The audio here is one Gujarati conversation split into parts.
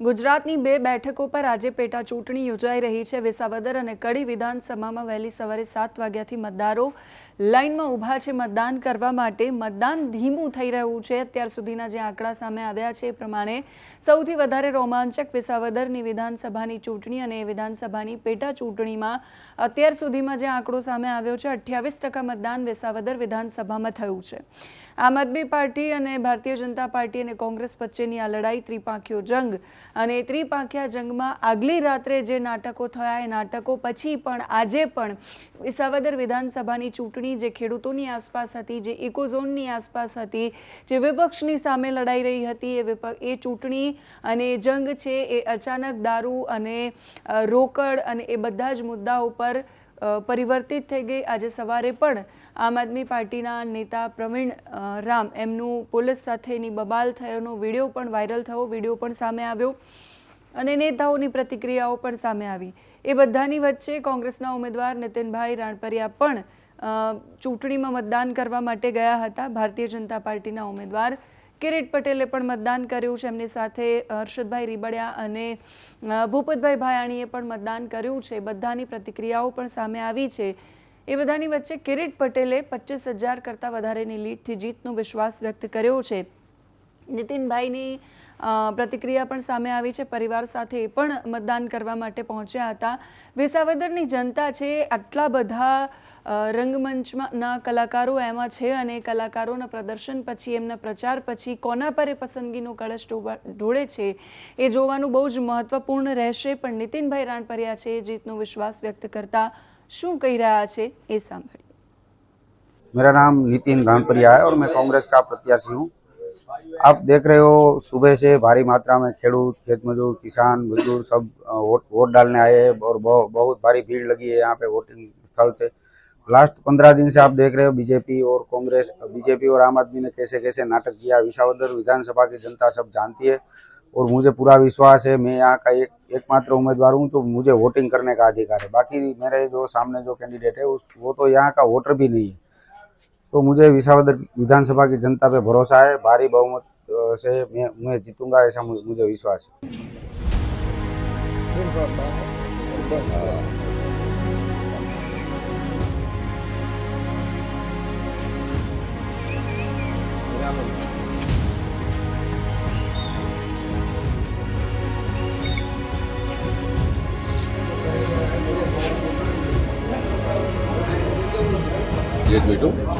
ગુજરાતની બે બેઠકો પર આજે પેટા ચૂંટણી યોજાઈ રહી છે. વિસાવદર અને કડી વિધાનસભામાં વહેલી સવારે સાત વાગ્યાથી મતદારો લાઇનમાં ઊભા છે મતદાન કરવા માટે. મતદાન ધીમું થઈ રહ્યું છે. અત્યાર સુધીના જે આંકડા સામે આવ્યા છે એ પ્રમાણે સૌથી વધારે રોમાંચક વિસાવદરની વિધાનસભાની ચૂંટણી અને વિધાનસભાની પેટા ચૂંટણીમાં અત્યાર સુધીમાં જે આંકડો સામે આવ્યો છે, અઠ્યાવીસ ટકા મતદાન વિસાવદર વિધાનસભામાં થયું છે. આમ આદમી પાર્ટી અને ભારતીય જનતા પાર્ટી અને કોંગ્રેસ વચ્ચેની આ લડાઈ ત્રિપાંખીયો જંગ અને ત્રિપાંખિયા જંગમાં આગલી રાત્રે જે નાટકો થયા એ નાટકો પછી પણ આજે પણ વિસાવદર વિધાનસભાની ચૂંટણી જે ખેડૂતોની આસપાસ હતી જે ઇકોઝોનની આસપાસ હતી જે વિપક્ષની સામે લડાઈ રહી હતી એ વિપક્ષ એ ચૂંટણી અને જંગ છે એ અચાનક દારૂ અને રોકડ અને એ બધા જ મુદ્દાઓ પર અ, પરિવર્તિત થઈ ગઈ. આજે સવારે પણ આમ આદમી પાર્ટીના નેતા પ્રવીણ રામ એમનું પોલીસ સાથેની બબાલ થયોનો વીડિયો પણ વાયરલ થયો. વીડિયો પણ સામે આવ્યો અને નેતાઓની પ્રતિક્રિયાઓ પણ સામે આવી. એ બધાની વચ્ચે કોંગ્રેસના ઉમેદવાર નીતિનભાઈ રાણપરિયા પણ ચૂંટણીમાં મતદાન કરવા માટે ગયા હતા. ભારતીય જનતા પાર્ટીના ઉમેદવાર કિરીટ પટેલે પણ મતદાન કર્યું છે. એમની સાથે હર્ષદભાઈ રીબડિયા અને ભૂપતભાઈ ભાયાણીએ પણ મતદાન કર્યું છે. બધાની પ્રતિક્રિયાઓ પણ સામે આવી છે. એ બધાની વચ્ચે કિરીટ પટેલે પચીસ હજાર કરતાં વધારેની લીડથી જીતનો વિશ્વાસ વ્યક્ત કર્યો છે. નીતિનભાઈની પ્રતિક્રિયા પણ સામે આવી છે. પરિવાર સાથે એ પણ મતદાન કરવા માટે પહોંચ્યા હતા. વિસાવદરની જનતા છે, આટલા બધા રંગમંચના કલાકારો એમાં છે અને કલાકારોના પ્રદર્શન પછી, એમના પ્રચાર પછી કોના પર એ પસંદગીનો કળશ ઢોળે છે એ જોવાનું બહુ જ મહત્વપૂર્ણ રહેશે. પણ નીતિનભાઈ રાણપરિયા છે જીતનો વિશ્વાસ વ્યક્ત કરતા શું કહી રહ્યા છે એ સાંભળ્યું મેરા નામ નીતિન રાણપરિયા હૈ મેં કોંગ્રેસ કા પ્રત્યાશી હું. आप देख रहे हो, सुबह से भारी मात्रा में खेडूत खेत मजदूर किसान मजदूर सब वोट वोट डालने आए हैं और बहुत भारी भीड़ लगी है यहाँ पे वोटिंग स्थल पे लास्ट पंद्रह दिन से आप देख रहे हो, बीजेपी और कांग्रेस, बीजेपी और आम आदमी ने कैसे कैसे नाटक किया। विसावदर विधानसभा की जनता सब जानती है और मुझे पूरा विश्वास है, मैं यहाँ का एक, एकमात्र उम्मीदवार हूँ तो मुझे वोटिंग करने का अधिकार है। बाकी मेरे जो सामने जो कैंडिडेट है, उस, वो तो यहाँ का वोटर भी नहीं है। तो मुझे विशावद विधानसभा की जनता पे भरोसा है भारी बहुमत से मैं मैं जीतूंगा ऐसा मुझे विश्वास है एक मिनट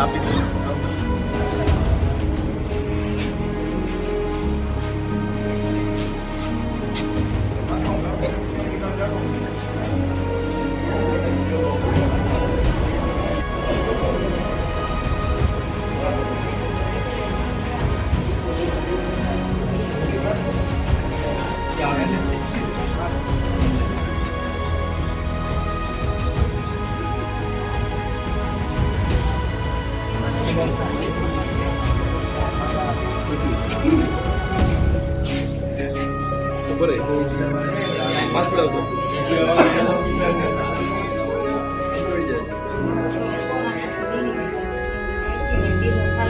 happy. बरं आहे